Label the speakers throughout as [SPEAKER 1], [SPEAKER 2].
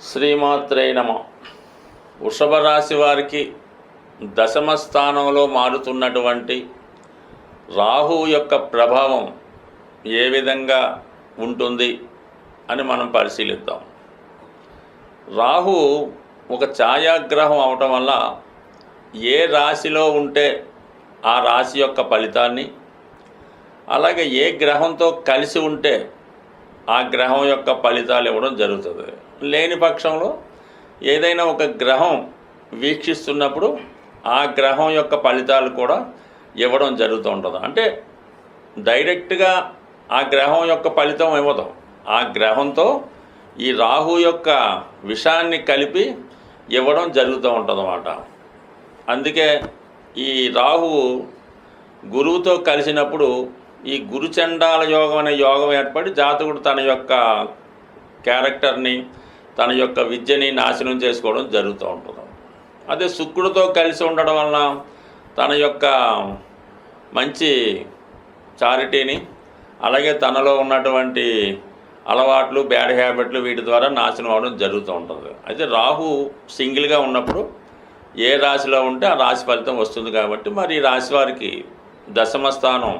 [SPEAKER 1] శ్రీమాత్రే నమ. వృషభ రాశి వారికి దశమ స్థానంలో మారుతున్నటువంటి రాహు యొక్క ప్రభావం ఏ విధంగా ఉంటుంది అని మనం పరిశీలిద్దాం. రాహు ఒక ఛాయాగ్రహం అవటం వల్ల ఏ రాశిలో ఉంటే ఆ రాశి యొక్క ఫలితాన్ని అలాగే ఏ గ్రహంతో కలిసి ఉంటే ఆ గ్రహం యొక్క ఫలితాలు ఇవ్వడం జరుగుతుంది. లేని పక్షంలో ఏదైనా ఒక గ్రహం వీక్షిస్తున్నప్పుడు ఆ గ్రహం యొక్క ఫలితాలు కూడా ఇవ్వడం జరుగుతూ ఉంటుంది అంటే డైరెక్ట్గా ఆ గ్రహం యొక్క ఫలితం ఇవ్వదు. ఆ గ్రహంతో ఈ రాహు యొక్క విషాన్ని కలిపి ఇవ్వడం జరుగుతూ ఉంటుందన్నమాట. అందుకే ఈ రాహు గురువుతో కలిసినప్పుడు ఈ గురుచండాల యోగం అనే యోగం ఏర్పడి జాతకుడు తన యొక్క క్యారెక్టర్ని తన యొక్క విద్యని నాశనం చేసుకోవడం జరుగుతూ ఉంటుంది. అదే శుక్రుడితో కలిసి ఉండడం వలన తన యొక్క మంచి చారిటీని అలాగే తనలో ఉన్నటువంటి అలవాట్లు బ్యాడ్ హ్యాబిట్లు వీటి ద్వారా నాశనం అవడం జరుగుతూ ఉంటుంది. అయితే రాహు సింగిల్గా ఉన్నప్పుడు ఏ రాశిలో ఉంటే ఆ రాశి ఫలితం వస్తుంది కాబట్టి మరి ఈ రాశి వారికి దశమ స్థానం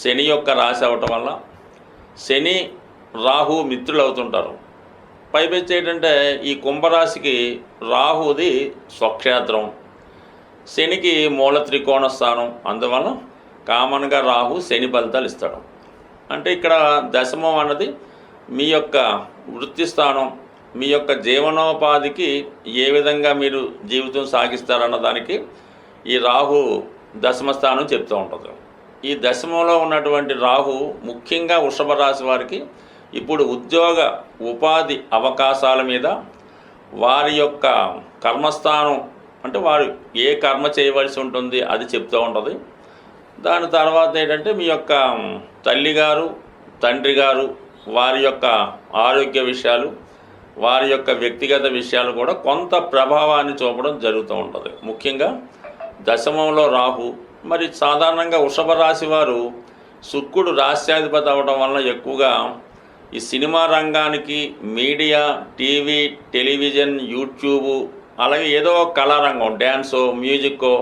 [SPEAKER 1] శని యొక్క రాశి అవటం వల్ల శని రాహు మిత్రులు అవుతుంటారు. పైపెచ్చి ఏంటంటే ఈ కుంభరాశికి రాహుది స్వక్షేత్రం. శనికి మూల త్రికోణ స్థానం. అందువల్ల కామన్గా రాహు శని ఫలితాలు ఇస్తాడు. అంటే ఇక్కడ దశమం అన్నది మీ యొక్క వృత్తి స్థానం మీ యొక్క జీవనోపాధికి ఏ విధంగా మీరు జీవితం సాగిస్తారన్న దానికి ఈ రాహు దశమ స్థానం చెప్తూ ఉంటుంది. ఈ దశమంలో ఉన్నటువంటి రాహు ముఖ్యంగా వృషభ రాశి వారికి ఇప్పుడు ఉద్యోగ ఉపాధి అవకాశాల మీద వారి యొక్క కర్మస్థానం అంటే వారు ఏ కర్మ చేయవలసి ఉంటుంది అది చెప్తూ ఉంటుంది. దాని తర్వాత ఏంటంటే మీ యొక్క తల్లిగారు తండ్రి గారు వారి యొక్క ఆరోగ్య విషయాలు వారి యొక్క వ్యక్తిగత విషయాలు కూడా కొంత ప్రభావాన్ని చూపడం జరుగుతూ ఉంటుంది. ముఖ్యంగా దశమంలో రాహు మరి సాధారణంగా వృషభ రాశి వారు శుక్రుడు రాశ్యాధిపతి అవ్వడం వలన ఎక్కువగా ఈ సినిమా రంగానికి మీడియా టీవీ టెలివిజన్ యూట్యూబు అలాగే ఏదో ఒక కళారంగం డ్యాన్సో మ్యూజిక్కో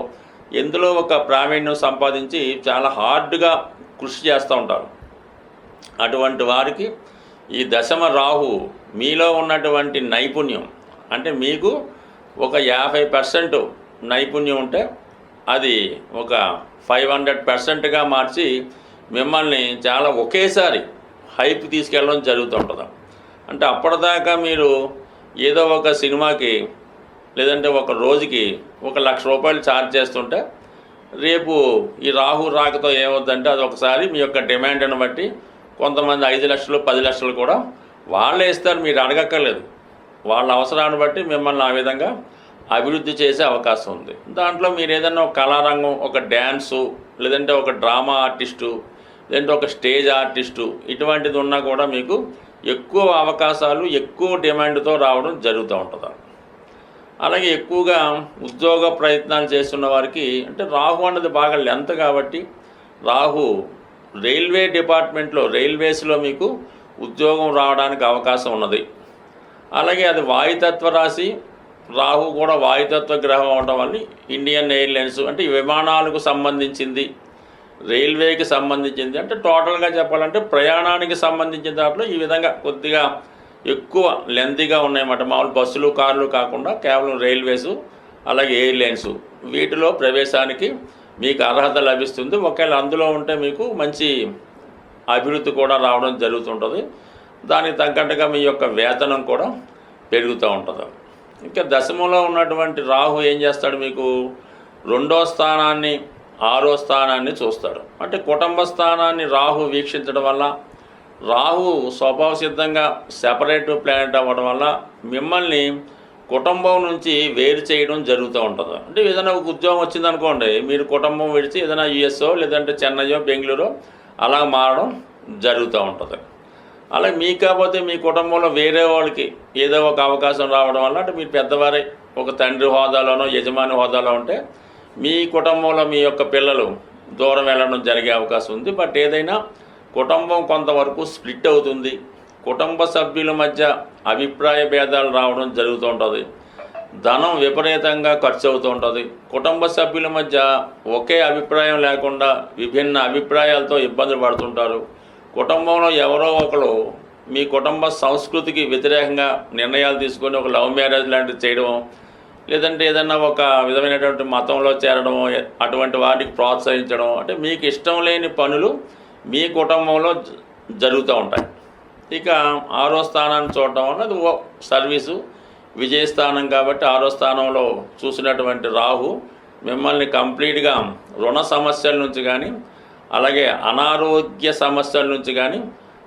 [SPEAKER 1] ఎందులో ఒక ప్రావీణ్యం సంపాదించి చాలా హార్డ్గా కృషి చేస్తూ ఉంటారు. అటువంటి వారికి ఈ దశమ రాహు మీలో ఉన్నటువంటి నైపుణ్యం అంటే మీకు ఒక యాభై పర్సెంట్ నైపుణ్యం ఉంటే అది ఒక ఫైవ్ హండ్రెడ్ పర్సెంట్గా మార్చి మిమ్మల్ని చాలా ఒకేసారి హైప్ తీసుకెళ్ళడం జరుగుతుంటుంది. అంటే అప్పటిదాకా మీరు ఏదో ఒక సినిమాకి లేదంటే ఒక రోజుకి ఒక లక్ష రూపాయలు ఛార్జ్ చేస్తుంటే రేపు ఈ రాహు రాకతో ఏమవుద్దంటే అది ఒకసారి మీ యొక్క డిమాండ్ని బట్టి కొంతమంది ఐదు లక్షలు పది లక్షలు కూడా వాళ్ళే ఇస్తారు. మీరు అడగక్కర్లేదు. వాళ్ళ అవసరాన్ని బట్టి మిమ్మల్ని ఆ విధంగా అభివృద్ధి చేసే అవకాశం ఉంది. దాంట్లో మీరు ఏదైనా ఒక కళారంగం ఒక డ్యాన్సు లేదంటే ఒక డ్రామా ఆర్టిస్టు లేదంటే ఒక స్టేజ్ ఆర్టిస్టు ఇటువంటిది ఉన్నా కూడా మీకు ఎక్కువ అవకాశాలు ఎక్కువ డిమాండ్తో రావడం జరుగుతూ ఉంటుంది? అలాగే ఎక్కువగా ఉద్యోగ ప్రయత్నాలు చేస్తున్న వారికి అంటే రాహు అన్నది బాగా లెంత్ కాబట్టి రాహు రైల్వే డిపార్ట్మెంట్లో రైల్వేస్లో మీకు ఉద్యోగం రావడానికి అవకాశం ఉన్నది. అలాగే అది వాయుతత్వ రాశి రాహు కూడా వాయుతత్వ గ్రహం అవడం వల్ల ఇండియన్ ఎయిర్లైన్స్ అంటే విమానాలకు సంబంధించింది రైల్వేకి సంబంధించింది అంటే టోటల్గా చెప్పాలంటే ప్రయాణానికి సంబంధించిన దాంట్లో ఈ విధంగా కొద్దిగా ఎక్కువ లెంతీగా ఉన్నాయన్నమాట. మామూలు బస్సులు కార్లు కాకుండా కేవలం రైల్వేసు అలాగే ఎయిర్లైన్స్ వీటిలో ప్రవేశానికి మీకు అర్హత లభిస్తుంది. ఒకవేళ అందులో ఉంటే మీకు మంచి అభివృద్ధి కూడా రావడం జరుగుతుంటుంది. దానికి తగ్గట్టుగా మీ యొక్క వేతనం కూడా పెరుగుతూ ఉంటుంది. ఇంకా దశమంలో ఉన్నటువంటి రాహు ఏం చేస్తాడు మీకు? రెండో స్థానాన్ని ఆరో స్థానాన్ని చూస్తాడు. అంటే కుటుంబ స్థానాన్ని రాహు వీక్షించడం వల్ల రాహు స్వభావ సిద్ధంగా సెపరేట్ ప్లానెట్ అవ్వడం వల్ల మిమ్మల్ని కుటుంబం నుంచి వేరు చేయడం జరుగుతూ ఉంటుంది. అంటే ఏదైనా ఒక ఉద్యోగం వచ్చిందనుకోండి మీరు కుటుంబం విడిచి ఏదైనా యుఎస్ఓ లేదంటే చెన్నైయో బెంగళూరు అలా మారడం జరుగుతూ ఉంటుంది. అలాగే మీకు కాకపోతే మీ కుటుంబంలో వేరే వాళ్ళకి ఏదో ఒక అవకాశం రావడం వల్ల అంటే మీరు పెద్దవారే ఒక తండ్రి హోదాలోనో యజమాని హోదాలో ఉంటే మీ కుటుంబంలో మీ యొక్క పిల్లలు దూరం వెళ్ళడం జరిగే అవకాశం ఉంది. బట్ ఏదైనా కుటుంబం కొంతవరకు స్ప్లిట్ అవుతుంది. కుటుంబ సభ్యుల మధ్య అభిప్రాయ భేదాలు రావడం జరుగుతూ ఉంటుంది ధనం విపరీతంగా ఖర్చు అవుతూ ఉంటుంది కుటుంబ సభ్యుల మధ్య ఒకే అభిప్రాయం లేకుండా విభిన్న అభిప్రాయాలతో ఇబ్బందులు పడుతుంటారు. కుటుంబంలో ఎవరో ఒకరు మీ కుటుంబ సంస్కృతికి వ్యతిరేకంగా నిర్ణయాలు తీసుకొని ఒక లవ్ మ్యారేజ్ లాంటివి చేయడం లేదంటే ఏదన్నా ఒక విధమైనటువంటి మతంలో చేరడం అటువంటి వాటికి ప్రోత్సహించడం అంటే మీకు ఇష్టం లేని పనులు మీ కుటుంబంలో జరుగుతూ ఉంటాయి. ఇక ఆరో స్థానాన్ని చూడటం వల్ల అది ఓ సర్వీసు విజయస్థానం కాబట్టి ఆరో స్థానంలో చూసినటువంటి రాహు మిమ్మల్ని కంప్లీట్గా రుణ సమస్యల నుంచి కానీ అలాగే అనారోగ్య సమస్యల నుంచి కానీ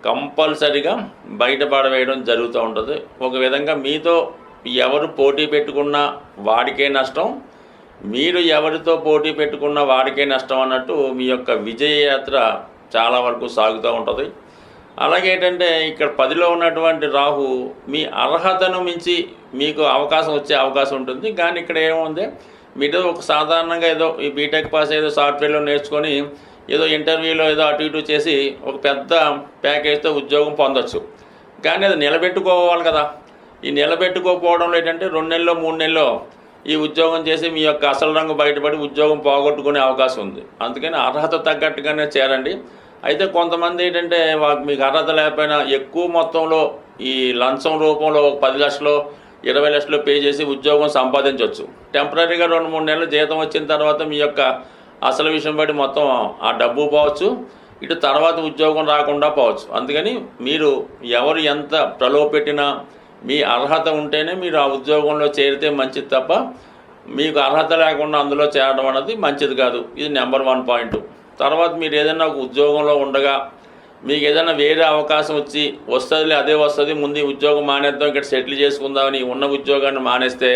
[SPEAKER 1] కంపల్సరిగా బయటపడవేయడం జరుగుతూ ఉంటుంది. ఒక విధంగా మీతో ఎవరు పోటీ పెట్టుకున్నా వాడికే నష్టం మీరు ఎవరితో పోటీ పెట్టుకున్నా వాడికే నష్టం అన్నట్టు మీ యొక్క విజయయాత్ర చాలా వరకు సాగుతూ ఉంటుంది. అలాగే ఏంటంటే ఇక్కడ పదిలో ఉన్నటువంటి రాహు మీ అర్హతను మించి మీకు అవకాశం వచ్చే అవకాశం ఉంటుంది. కానీ ఇక్కడ ఏముంది? మీరు ఒక సాధారణంగా ఏదో ఈ బీటెక్ పాస్ ఏదో సాఫ్ట్వేర్లో నేర్చుకొని ఏదో ఇంటర్వ్యూలో ఏదో అటు ఇటు చేసి ఒక పెద్ద ప్యాకేజ్తో ఉద్యోగం పొందొచ్చు. కానీ అది నిలబెట్టుకోవాలి కదా. ఈ నిలబెట్టుకోకపోవడంలో ఏంటంటే రెండు నెలల్లో మూడు నెలల్లో ఈ ఉద్యోగం చేసి మీ యొక్క అసలు రంగు బయటపడి ఉద్యోగం పోగొట్టుకునే అవకాశం ఉంది. అందుకని అర్హత తగ్గట్టుగానే చేరండి. అయితే కొంతమంది ఏంటంటే వాళ్ళకి మీకు అర్హత లేకపోయినా ఎక్కువ మొత్తంలో ఈ లంచం రూపంలో ఒక పది లక్షలు ఇరవై లక్షలు పే చేసి ఉద్యోగం సంపాదించవచ్చు టెంపరీగా రెండు మూడు నెలలు జీతం వచ్చిన తర్వాత మీ యొక్క అసలు విషయం బట్టి మొత్తం ఆ డబ్బు పోవచ్చు. ఇటు తర్వాత ఉద్యోగం రాకుండా పోవచ్చు. అందుకని మీరు ఎవరు ఎంత ప్రలోభపెట్టినా మీ అర్హత ఉంటేనే మీరు ఆ ఉద్యోగంలో చేరితే మంచిది తప్ప మీకు అర్హత లేకుండా అందులో చేరడం అనేది మంచిది కాదు. ఇది నెంబర్ వన్ పాయింట్. తర్వాత మీరు ఏదైనా ఒక ఉద్యోగంలో ఉండగా మీకు ఏదైనా వేరే అవకాశం వచ్చి వస్తుందిలే అదే వస్తుంది ముందు ఉద్యోగం మానేద్దాం ఇక్కడ సెటిల్ చేసుకుందామని ఉన్న ఉద్యోగాన్ని మానేస్తే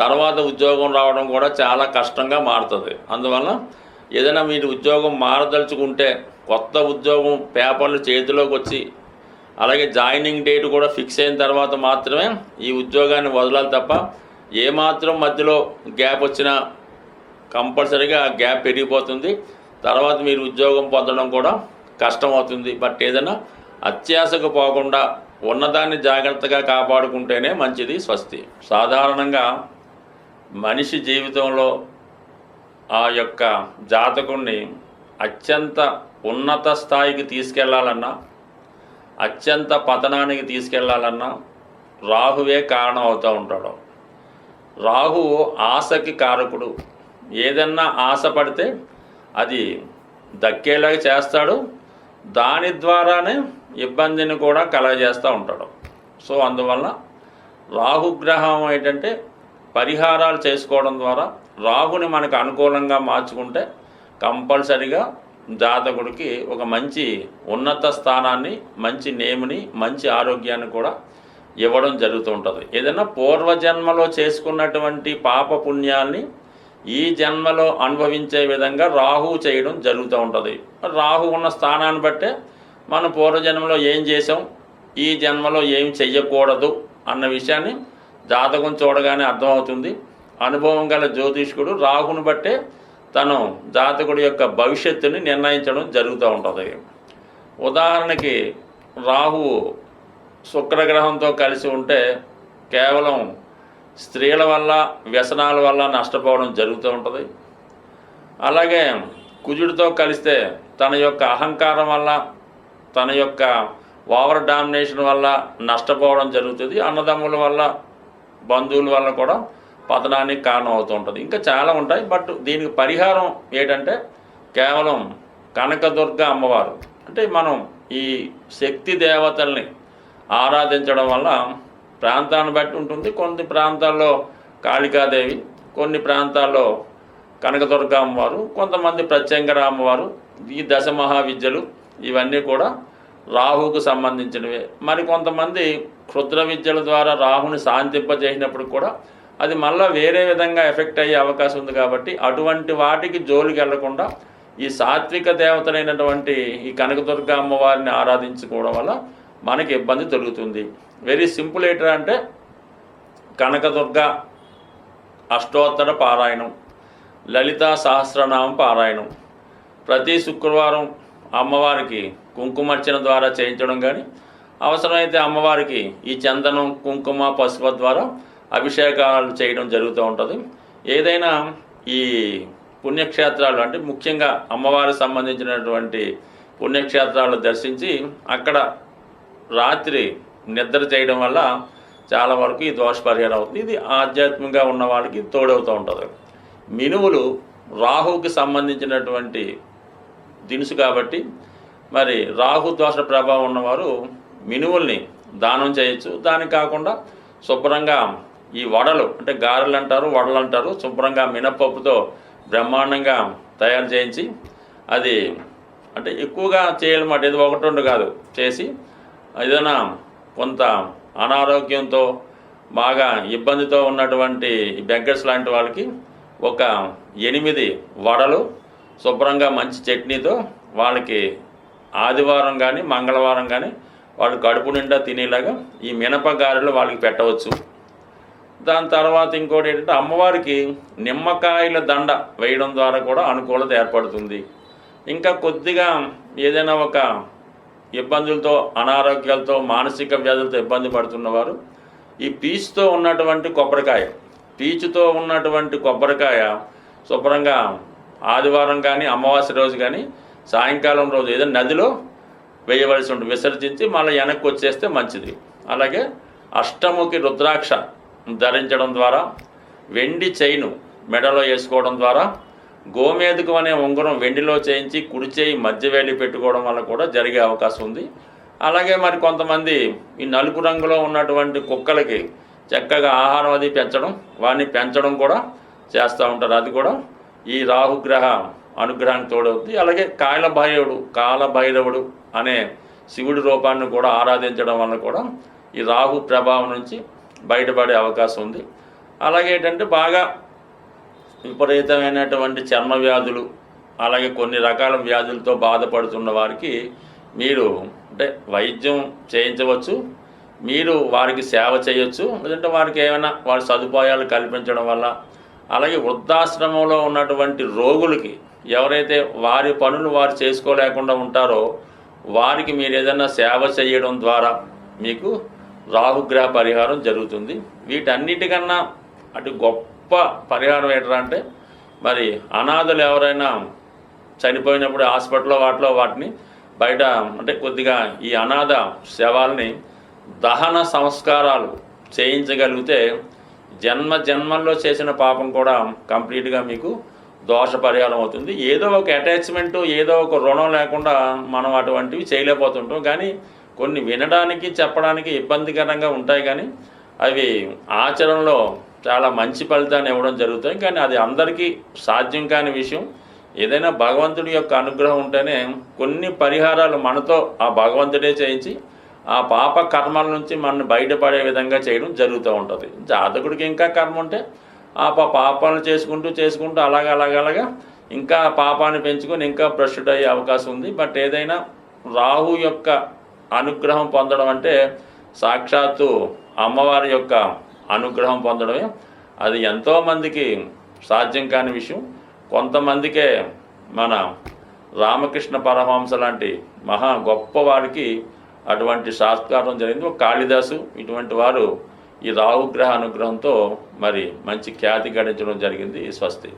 [SPEAKER 1] తర్వాత ఉద్యోగం రావడం కూడా చాలా కష్టంగా మారుతుంది. అందువల్ల ఏదైనా మీరు ఉద్యోగం మారదలుచుకుంటే కొత్త ఉద్యోగం పేపర్లు చేతిలోకి వచ్చి అలాగే జాయినింగ్ డేట్ కూడా ఫిక్స్ అయిన తర్వాత మాత్రమే ఈ ఉద్యోగాన్ని వదలాలి తప్ప ఏమాత్రం మధ్యలో గ్యాప్ వచ్చినా కంపల్సరీగా ఆ గ్యాప్ పెరిగిపోతుంది. తర్వాత మీరు ఉద్యోగం పొందడం కూడా కష్టమవుతుంది. బట్ ఏదైనా అత్యాశకు పోకుండా ఉన్నదాన్ని జాగ్రత్తగా కాపాడుకుంటేనే మంచిది స్వస్తి. సాధారణంగా మనిషి జీవితంలో ఆ యొక్క జాతకుణ్ణి అత్యంత ఉన్నత స్థాయికి తీసుకెళ్ళాలన్నా అత్యంత పతనానికి తీసుకెళ్ళాలన్నా రాహువే కారణం అవుతూ ఉంటాడు. రాహు ఆశకి కారకుడు. ఏదన్నా ఆశ పడితే అది దక్కేలాగా చేస్తాడు. దాని ద్వారానే ఇబ్బందిని కూడా కలగజేస్తూ ఉంటాడు. సో అందువల్ల రాహుగ్రహం ఏంటంటే పరిహారాలు చేసుకోవడం ద్వారా రాహుని మనకు అనుకూలంగా మార్చుకుంటే కంపల్సరిగా జాతకుడికి ఒక మంచి ఉన్నత స్థానాన్ని మంచి నేముని మంచి ఆరోగ్యాన్ని కూడా ఇవ్వడం జరుగుతూ ఉంటుంది. ఏదైనా పూర్వజన్మలో చేసుకున్నటువంటి పాప పుణ్యాల్ని ఈ జన్మలో అనుభవించే విధంగా రాహు చేయడం జరుగుతూ ఉంటుంది. రాహు ఉన్న స్థానాన్ని బట్టే మనం పూర్వజన్మలో ఏం చేసాం ఈ జన్మలో ఏం చెయ్యకూడదు అన్న విషయాన్ని జాతకం చూడగానే అర్థమవుతుంది. అనుభవం గల జ్యోతిష్కుడు రాహుని బట్టే తను జాతకుడి యొక్క భవిష్యత్తుని నిర్ణయించడం జరుగుతూ ఉంటుంది. ఉదాహరణకి రాహువు శుక్రగ్రహంతో కలిసి ఉంటే కేవలం స్త్రీల వల్ల వ్యసనాల వల్ల నష్టపోవడం జరుగుతూ ఉంటుంది. అలాగే కుజుడితో కలిస్తే తన యొక్క అహంకారం వల్ల తన యొక్క ఓవర్ డామినేషన్ వల్ల నష్టపోవడం జరుగుతుంది. అన్నదమ్ముల వల్ల బంధువుల వల్ల కూడా పతనానికి కారణం అవుతూ ఉంటుంది ఇంకా చాలా ఉంటాయి బట్ దీనికి పరిహారం ఏంటంటే కేవలం కనకదుర్గ అమ్మవారు. అంటే మనం ఈ శక్తి దేవతల్ని ఆరాధించడం వల్ల ప్రాంతాన్ని బట్టి ఉంటుంది. కొన్ని ప్రాంతాల్లో కాళికాదేవి కొన్ని ప్రాంతాల్లో కనకదుర్గ అమ్మవారు కొంతమంది ప్రత్యంగర అమ్మవారు ఈ దశ మహావిద్యలు ఇవన్నీ కూడా రాహుకు సంబంధించినవే. మరి కొంతమంది క్షుద్ర విద్యల ద్వారా రాహుని శాంతింపజేసినప్పుడు కూడా అది మళ్ళీ వేరే విధంగా ఎఫెక్ట్ అయ్యే అవకాశం ఉంది కాబట్టి అటువంటి వాటికి జోలికి వెళ్ళకుండా ఈ సాత్విక దేవతలైనటువంటి ఈ కనకదుర్గ అమ్మవారిని ఆరాధించుకోవడం వల్ల మనకి ఇబ్బంది తొలుగుతుంది. వెరీ సింపుల్ ఏంటంటే అంటే కనకదుర్గ అష్టోత్తర పారాయణం లలితా సహస్రనామ పారాయణం. ప్రతి శుక్రవారం అమ్మవారికి కుంకుమర్చన ద్వారా చేయించడం కానీ అవసరమైతే అమ్మవారికి ఈ చందనం కుంకుమ పసుపు ద్వారా అభిషేకాలు చేయడం జరుగుతూ ఉంటుంది. ఏదైనా ఈ పుణ్యక్షేత్రాలు అంటే ముఖ్యంగా అమ్మవారికి సంబంధించినటువంటి పుణ్యక్షేత్రాలు దర్శించి అక్కడ రాత్రి నిద్ర చేయడం వల్ల చాలా వరకు ఈ దోష పరిహారం అవుతుంది. ఇది ఆధ్యాత్మికంగా ఉన్న వాళ్ళకి తోడవుతూ ఉంటుంది. మినువులు రాహుకి సంబంధించినటువంటి దినుసు కాబట్టి మరి రాహు దోష ప్రభావం ఉన్నవారు మినువుల్ని దానం చేయొచ్చు. దానికి కాకుండా శుభ్రంగా ఈ వడలు అంటే గారెలు అంటారు వడలు అంటారు శుభ్రంగా మినపప్పుతో బ్రహ్మాండంగా తయారు చేయించి అది అంటే ఎక్కువగా చేయాలన్నమాట. ఇది ఒకటి రెండు కాదు చేసి ఏదైనా కొంత అనారోగ్యంతో బాగా ఇబ్బందితో ఉన్నటువంటి బెగ్గర్స్ లాంటి వాళ్ళకి ఒక ఎనిమిది వడలు శుభ్రంగా మంచి చట్నీతో వాళ్ళకి ఆదివారం కానీ మంగళవారం కానీ వాళ్ళు కడుపు నిండా తినేలాగా ఈ మినప గారెలు వాళ్ళకి పెట్టవచ్చు. దాని తర్వాత ఇంకోటి ఏంటంటే అమ్మవారికి నిమ్మకాయల దండ వేయడం ద్వారా కూడా అనుకూలత ఏర్పడుతుంది. ఇంకా కొద్దిగా ఏదైనా ఒక ఇబ్బందులతో అనారోగ్యాలతో మానసిక వ్యాధులతో ఇబ్బంది పడుతున్నవారు ఈ పీచుతో ఉన్నటువంటి కొబ్బరికాయ పీచుతో ఉన్నటువంటి కొబ్బరికాయ శుభ్రంగా ఆదివారం కానీ అమావాస్య రోజు కానీ సాయంకాలం రోజు ఏదైనా నదిలో వేయవలసి ఉంటుంది. విసర్జించి మళ్ళీ వెనక్కి వచ్చేస్తే మంచిది. అలాగే అష్టముఖి రుద్రాక్ష ధరించడం ద్వారా వెండి చైను మెడలో వేసుకోవడం ద్వారా గోమేధకం అనే ఉంగరం వెండిలో చేయించి కుడి చేయి మధ్య వేలి పెట్టుకోవడం వల్ల కూడా జరిగే అవకాశం ఉంది. అలాగే మరి కొంతమంది ఈ నలుపు రంగులో ఉన్నటువంటి కుక్కలకి చక్కగా ఆహారం అది పెంచడం వాటిని పెంచడం కూడా చేస్తూ ఉంటారు. అది కూడా ఈ రాహుగ్రహ అనుగ్రహానికి తోడవుతుంది అలాగే కాయల భైరవుడు అనే శివుడి రూపాన్ని కూడా ఆరాధించడం వల్ల కూడా ఈ రాహు ప్రభావం నుంచి బయటపడే అవకాశం ఉంది. అలాగే ఏంటంటే బాగా విపరీతమైనటువంటి చర్మ వ్యాధులు అలాగే కొన్ని రకాల వ్యాధులతో బాధపడుతున్న వారికి మీరు అంటే వైద్యం చేయించవచ్చు మీరు వారికి సేవ చేయొచ్చు లేదంటే వారికి ఏమైనా వారి సదుపాయాలు కల్పించడం వల్ల. అలాగే వృద్ధాశ్రమంలో ఉన్నటువంటి రోగులకి ఎవరైతే వారి పనులు వారు చేసుకోలేకుండా ఉంటారో వారికి మీరు ఏదైనా సేవ చేయడం ద్వారా మీకు రాహుగ్రహ పరిహారం జరుగుతుంది. వీటన్నిటికన్నా అటు గొప్ప పరిహారం ఏంటరా అంటే మరి అనాథలు ఎవరైనా చనిపోయినప్పుడు హాస్పిటల్లో వాటిలో వాటిని బయట అంటే కొద్దిగా ఈ అనాథ శవాల్ని దహన సంస్కారాలు చేయించగలిగితే జన్మ జన్మల్లో చేసిన పాపం కూడా కంప్లీట్గా మీకు దోష పరిహారం అవుతుంది. ఏదో ఒక అటాచ్మెంట్ ఏదో ఒక రుణం లేకుండా మనం అటువంటివి చేయలేకపోతుంటాం. కానీ కొన్ని వినడానికి చెప్పడానికి ఇబ్బందికరంగా ఉంటాయి కానీ అవి ఆచరణలో చాలా మంచి ఫలితాన్ని ఇవ్వడం జరుగుతాయి. కానీ అది అందరికీ సాధ్యం కాని విషయం. ఏదైనా భగవంతుడి యొక్క అనుగ్రహం ఉంటేనే కొన్ని పరిహారాలు మనతో ఆ భగవంతుడే చేయించి ఆ పాప కర్మల నుంచి మనల్ని బయటపడే విధంగా చేయడం జరుగుతూ ఉంటుంది. జాతకుడికి ఇంకా కర్మ ఉంటే ఆ పాపాలు పాపాలను చేసుకుంటూ చేసుకుంటూ అలాగ అలాగ ఇంకా పాపాన్ని పెంచుకొని ఇంకా భ్రష్టుడు అయ్యే అవకాశం ఉంది. బట్ ఏదైనా రాహు యొక్క అనుగ్రహం పొందడం అంటే సాక్షాత్తు అమ్మవారి యొక్క అనుగ్రహం పొందడమే. అది ఎంతోమందికి సాధ్యం కాని విషయం. కొంతమందికే మన రామకృష్ణ పరమహంస లాంటి మహా గొప్ప వారికి అటువంటి సాత్కారం జరిగింది. ఒక కాళిదాసు ఇటువంటి వారు ఈ రాహుగ్రహ అనుగ్రహంతో మరి మంచి ఖ్యాతి గడించడం జరిగింది. స్వస్తి.